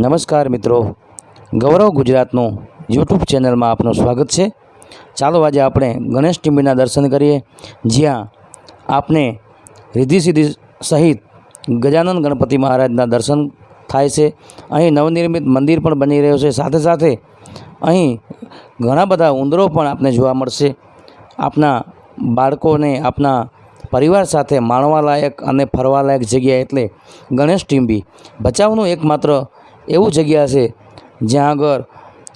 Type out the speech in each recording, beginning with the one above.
નમસ્કાર મિત્રો. ગૌરવ ગુજરાતનું યુટ્યુબ ચેનલમાં આપનું સ્વાગત છે. ચાલો આજે આપણે ગણેશ ટીંબીના દર્શન કરીએ, જ્યાં આપને રિદ્ધિ સિદ્ધિ સહિત ગજાનંદ ગણપતિ મહારાજના દર્શન થાય છે. અહીં નવનિર્મિત મંદિર પણ બની રહ્યું છે. સાથે સાથે અહીં ઘણા બધા ઉંદરો પણ આપને જોવા મળશે. આપના બાળકોને આપના પરિવાર સાથે માણવાલાયક અને ફરવાલાયક જગ્યા એટલે ગણેશ ટીંબી. ભચાઉનું એકમાત્ર એવું જગ્યા છે જ્યાં આગળ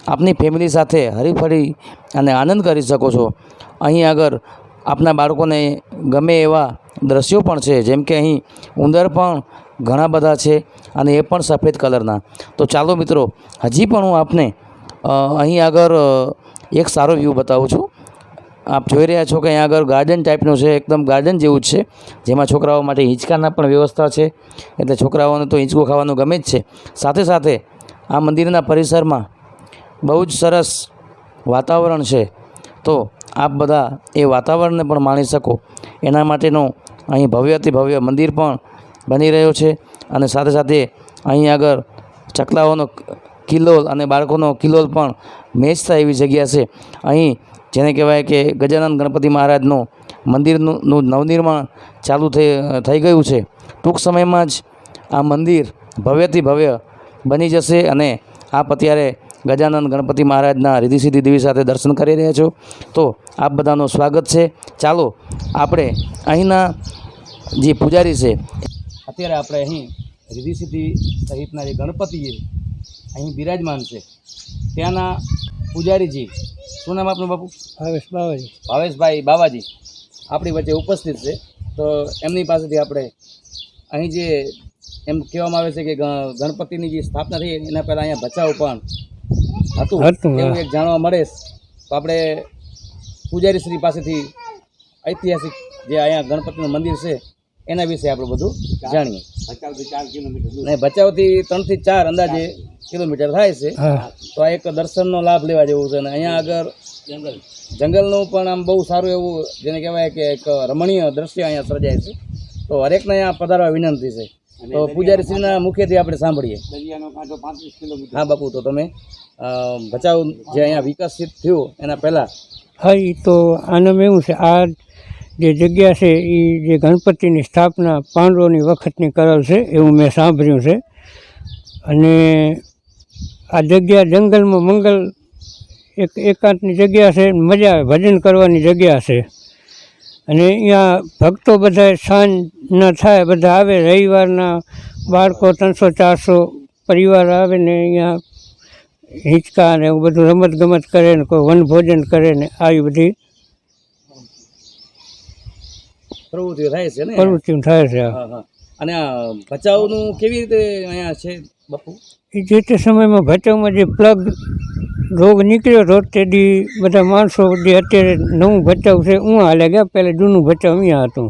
આપની ફેમિલી સાથે હરીફરી અને આનંદ કરી શકો છો. અહીં આગળ આપના બાળકોને ગમે એવા દ્રશ્યો પણ છે, જેમ કે અહીં ઉંદર પણ ઘણા બધા છે અને એ પણ સફેદ કલરના. તો ચાલો મિત્રો, હજી પણ હું આપને અહીં આગળ એક સારો વ્યૂ બતાવું છું. આપ જોઈ રહ્યા છો કે અહીંયા આગળ ગાર્ડન ટાઈપનું છે, એકદમ ગાર્ડન જેવું જ છે, જેમાં છોકરાઓ માટે હિંચકાના પણ વ્યવસ્થા છે, એટલે છોકરાઓને તો હિંચકો ખાવાનું ગમે જ છે. સાથે સાથે આ મંદિરના પરિસરમાં બહુ જ સરસ વાતાવરણ છે. તો આપ બધા એ વાતાવરણને પણ માણી શકો. એના માટેનું અહીં ભવ્યથી ભવ્ય મંદિર પણ બની રહ્યો છે અને સાથે સાથે અહીં આગળ ચકલાઓનો કિલ્લોલ અને બાળકોનો કિલ્લોલ પણ મેચ થાય એવી જગ્યા છે. અહીં જેને કહેવાય કે ગજાનંદ ગણપતિ મહારાજનું મંદિરનું નવનિર્માણ ચાલુ થઈ થઈ ગયું છે. ટૂંક સમયમાં જ આ મંદિર ભવ્યથી ભવ્ય બની જશે અને આપ અત્યારે ગજાનંદ ગણપતિ મહારાજના રીધિ સિદ્ધિ દેવી સાથે દર્શન કરી રહ્યા છો. તો આપ બધાનું સ્વાગત છે. ચાલો, આપણે અહીંના જે પૂજારી છે, અત્યારે આપણે અહીં રીધિ સિદ્ધિ સહિતના જે ગણપતિ અહીં બિરાજમાન છે. ત્યાંના પૂજારીજી શું નામ આપનું બાપુ? ભાવેશ બાવાજી. ભાવેશભાઈ બાવાજી આપણી વચ્ચે ઉપસ્થિત છે. તો એમની પાસેથી આપણે અહીં જે એમ કહેવામાં આવે છે કે ગણપતિની જે સ્થાપના થઈ એના પહેલાં અહીંયા બચાવ પણ હતું, એવું એક જાણવા મળે તો આપણે પૂજારી શ્રી પાસેથી ઐતિહાસિક જે અહીંયા ગણપતિનું મંદિર છે એના વિશે આપણે બધું જાણીએ. ને ભચાઉથી ત્રણથી ચાર અંદાજે કિલોમીટર થાય છે. તો આ એક દર્શનનો લાભ લેવા જેવું છે. અને અહીંયા આગળ જંગલનું પણ આમ બહુ સારું એવું જેને કહેવાય કે એક રમણીય દ્રશ્ય અહીંયા સર્જાય છે. તો હરેકને અહીંયા પધારવા વિનંતી છે. તો પૂજારી શ્રીના મુખ્યથી આપણે સાંભળીએ. હા બાપુ તો તમે ભચાઉ જે અહીંયા વિકસિત થયું એના પહેલાં. હા એ તો આનામાં એવું છે. આ જે જગ્યા છે એ જે ગણપતિની સ્થાપના પાંડવોની વખતની કરેલ છે, એવું મેં સાંભળ્યું છે. અને આ જગ્યા જંગલમાં મંગલ એક એકાંતની જગ્યા છે, મજા આવે, ભજન કરવાની જગ્યા છે. અને અહીંયા ભક્તો બધા સાંજના થાય, બધા આવે, રવિવારના બાળકો ત્રણસો, ચારસો પરિવાર આવે ને અહીંયા હિંચકા ને એવું બધું રમત ગમત કરે ને કોઈ વનભોજન કરે ને, આવી બધી પ્રવૃત્તિઓ થાય છે ને? પ્રવૃત્તિઓ થાય છે. હા હા. અને ભચાઉનું કેવી રીતે અહીંયા છે બાપુ? એ જે તે સમયમાં ભચાઉમાં જે પ્લગ રોગ નીકળ્યો હતો તે દી બધા માણસો જે અત્યારે નવું ભચાઉ છે હું હાલે ગયા. પહેલાં જૂનું ભચાઉ અહીંયા હતું.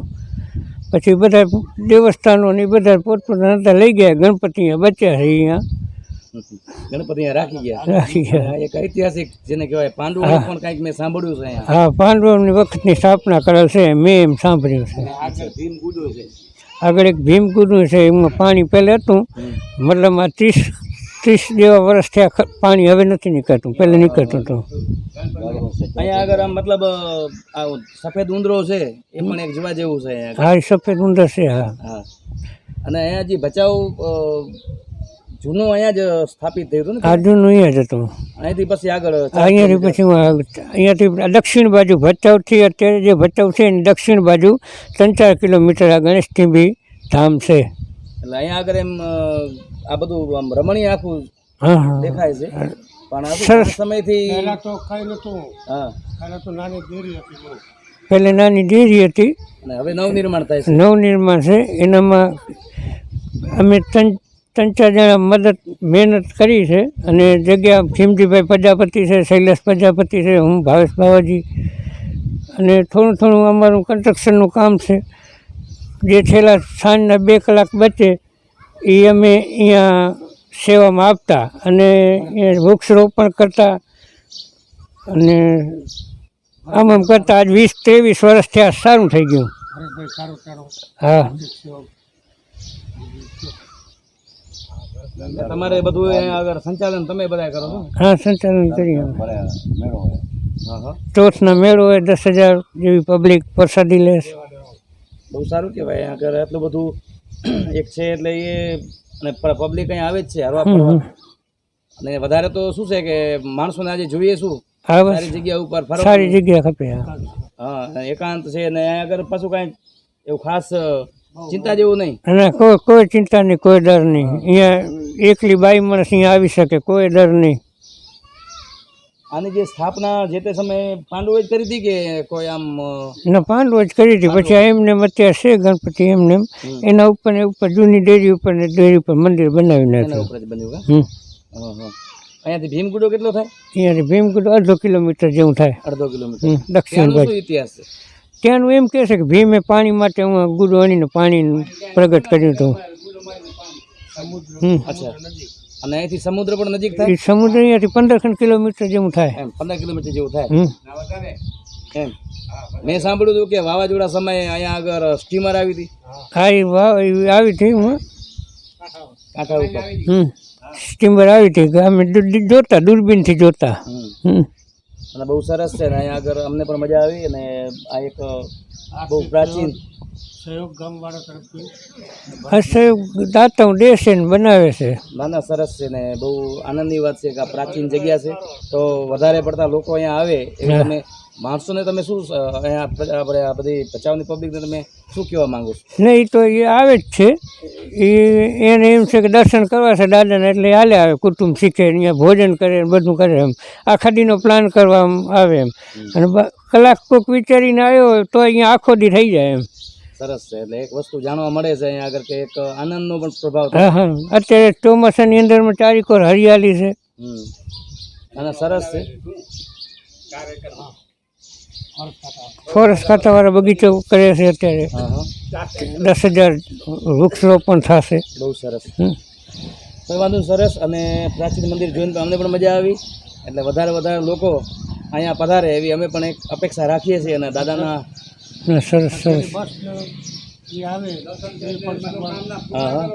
પછી બધા દેવસ્થાનો ને બધા પોતપોતાના હતા લઈ ગયા. ગણપતિ અહીંયા બચ્યા છે અહીંયા. ગણપતિ રાખી ગયા. રાખી ગયા. એક ઐતિહાસિક જેને કહેવાય પાંડુ પણ કંઈક મેં સાંભળ્યું છે હા પાંડવોની વખતની સ્થાપના કરેલ છે મેં એમ સાંભળ્યું છે. આગળ એક ભીમ ભીમકુંડું છે એમાં પાણી પહેલાં હતું. મતલબ આ ત્રીસ ત્રીસ જેવા વર્ષ થયા પાણી હવે નથી નીકળતું પહેલાં નીકળતું હતું. અહીંયા આગળ આમ મતલબ આ સફેદ ઉંદરો છે એ પણ એક જોવા જેવું છે હા સફેદ ઉંદર છે હા. હા. અને અહીંયા જે ભચાઉ જૂનું અહીંયા જ સ્થાપિત થયું હતું ને? આ જૂનું અહીંયા જ હતું. અહીંથી પછી આગળ અહીંયાથી પછી અહીંયાથી દક્ષિણ બાજુ ભચાઉથી અત્યારે જે ભચાઉ છે એની દક્ષિણ બાજુ ત્રણ ચાર કિલોમીટર આ ગણેશ ટીંબી ધામ છે. એટલે અહીંયા આગળ એમ આ બધું આમ રમણીય આખું દેખાય છે. પણ સરસ. સમયથી તો ખાઈ નતું હા. પહેલાં તો નાની ડેરી હતી પહેલાં નાની ડેરી હતી. હવે નવનિર્માણ થાય છે. નવનિર્માણ છે. એનામાં અમે ત્રણ ત્રણ ચાર જણા મદદ મહેનત કરી છે અને જગ્યા ખીમજીભાઈ પ્રજાપતિ છે શૈલેષ પ્રજાપતિ છે હું ભાવેશ બાવાજી. અને થોડું થોડું અમારું કન્સ્ટ્રક્શનનું કામ છે. જે છેલ્લા સાંજના બે કલાક બચે એ અમે અહીંયા સેવામાં આપતા અને વૃક્ષરોપણ કરતા અને આમ આમ કરતાં આજ વીસ ત્રેવીસ વર્ષ થયા સારું થઈ ગયું. હા. તમારે બધું અહીંયા આગળ સંચાલન તમે બધા કરો છો? હા સંચાલન કરીએ. અમે. હા હા. ચોથના મેળો હોય દસ હજાર જેવી પબ્લિક પ્રસાદી લે બહુ સારું કહેવાય. અહીંયા આગળ એટલું બધું એક છે એટલે એ અને પબ્લિક અહીંયા આવે જ છે હરવા અને વધારે તો શું છે કે માણસોને આજે જોઈએ શું? સારી જગ્યા ઉપર ફરવા સારી જગ્યા ખપે હા એકાંત છે અને અહીંયા આગળ પાછું કાંઈ એવું ખાસ ચિંતા જેવું નહીં. અને કોઈ કોઈ ચિંતા નહીં કોઈ ડર નહીં. અહીંયા એકલી બાઈ માણસ અહીંયા આવી શકે કોઈ ડર નહીં. આની જે સ્થાપના જે તે સમયે પાંડવો જ કરી હતી કે કોઈ આમ ના પાંડવો જ કરી હતી. પછી એમને અત્યારે છે ગણપતિ એમને એમ. એના ઉપર ને ઉપર જૂની ડેરી ઉપર ને ડેરી ઉપર મંદિર બનાવી નાખ્યું અહીંયાથી ભીમગુડો કેટલો થાય? અહીંયાથી ભીમગુડો અડધો કિલોમીટર જેવું થાય. અડધો કિલોમીટર. દક્ષિણ ઇતિહાસ ત્યાંનું એમ કહે છે કે ભીમે પાણી માટે હું ગુરુ અણીને પાણી પ્રગટ કર્યું હતું. અને અહીંથી સમુદ્ર પણ નજીક થાય? સમુદ્ર અહીંયાથી પંદર ખંડ કિલોમીટર જેવું થાય. એમ પંદર કિલોમીટર જેવું થાય. એમ. મેં સાંભળ્યું હતું કે વાવાઝોડા સમયે અહીંયા આગળ સ્ટીમર આવી હતી. હા એ આવી હતી હું. કાંઠા ઉપર. સ્ટીમર આવી હતી અમે જોતા દૂરબીનથી જોતા. હમ. અને બહુ સરસ છે અને અહીંયા આગળ અમને પણ મજા આવી અને આ એક બહુ પ્રાચીન. આ સહયોગ દાતાઓ દેશે ને બનાવે છે. નાના સરસ છે ને બહુ આનંદની વાત છે કે આ પ્રાચીન જગ્યા છે. તો વધારે પડતા લોકો અહીંયા આવે એવી તમે માણસોને તમે શું અહીંયા આપણે આ બધી પચાવની પબ્લિકને તમે શું કહેવા માંગો છો? નહીં તો એ આવે જ છે. એ એને એમ છે કે દર્શન કરવા છે દાદાને એટલે હાલે આવે કુટુંબ શીખે અહીંયા ભોજન કરે બધું કરે એમ. આખા દીનો પ્લાન કરવા આવે એમ. અને કલાક કોઈક વિચારીને આવ્યો તો અહીંયા આખો દી થઈ જાય એમ. સરસ છે એટલે એક વસ્તુ જાણવા મળે છે અહીંયા આગળ કે એક આનંદનો પણ પ્રભાવ હા હા. અત્યારે ચોમાસાની અંદરમાં ચારીકોર હરિયાળી છે. હમ. અને સરસ છે. ફોરેસ્ટ ખાતાવાળા બગીચો કરે છે અત્યારે. દસ હજાર વૃક્ષરોપણ થશે. બહુ સરસ. કોઈ વાંધો સરસ. અને પ્રાચીન મંદિર જોઈને તો અમને પણ મજા આવી. એટલે વધારે વધારે લોકો અહીંયા પધારે એવી અમે પણ એક અપેક્ષા રાખીએ છીએ અને દાદાના સરસ સરસ. હા હા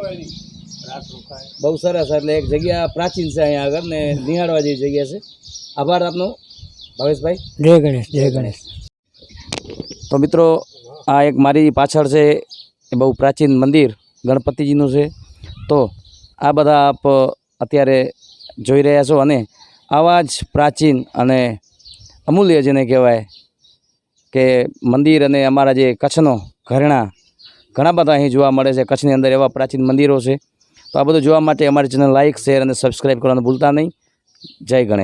બહુ સરસ એટલે એક જગ્યા પ્રાચીન છે અહીંયા આગળ ને નિહાળવા જેવી જગ્યા છે. આભાર આપનો ભાવેશભાઈ. જય ગણેશ જય ગણેશ. તો મિત્રો આ એક મારી પાછળ છે એ બહુ પ્રાચીન મંદિર ગણપતિજીનું છે. તો આ બધા આપ અત્યારે જોઈ રહ્યા છો અને આવા જ પ્રાચીન અને અમૂલ્ય જેને કહેવાય કે મંદિર અને અમારા જે કચ્છનો ઘરેણા, ઘણા બધા અહીં જોવા મળે છે. કચ્છની અંદર એવા પ્રાચીન મંદિરો છે. તો આ બધું જોવા માટે અમારી ચેનલ લાઇક શેર અને સબસ્ક્રાઈબ કરવાનું ભૂલતા નહીં. જય ગણેશ.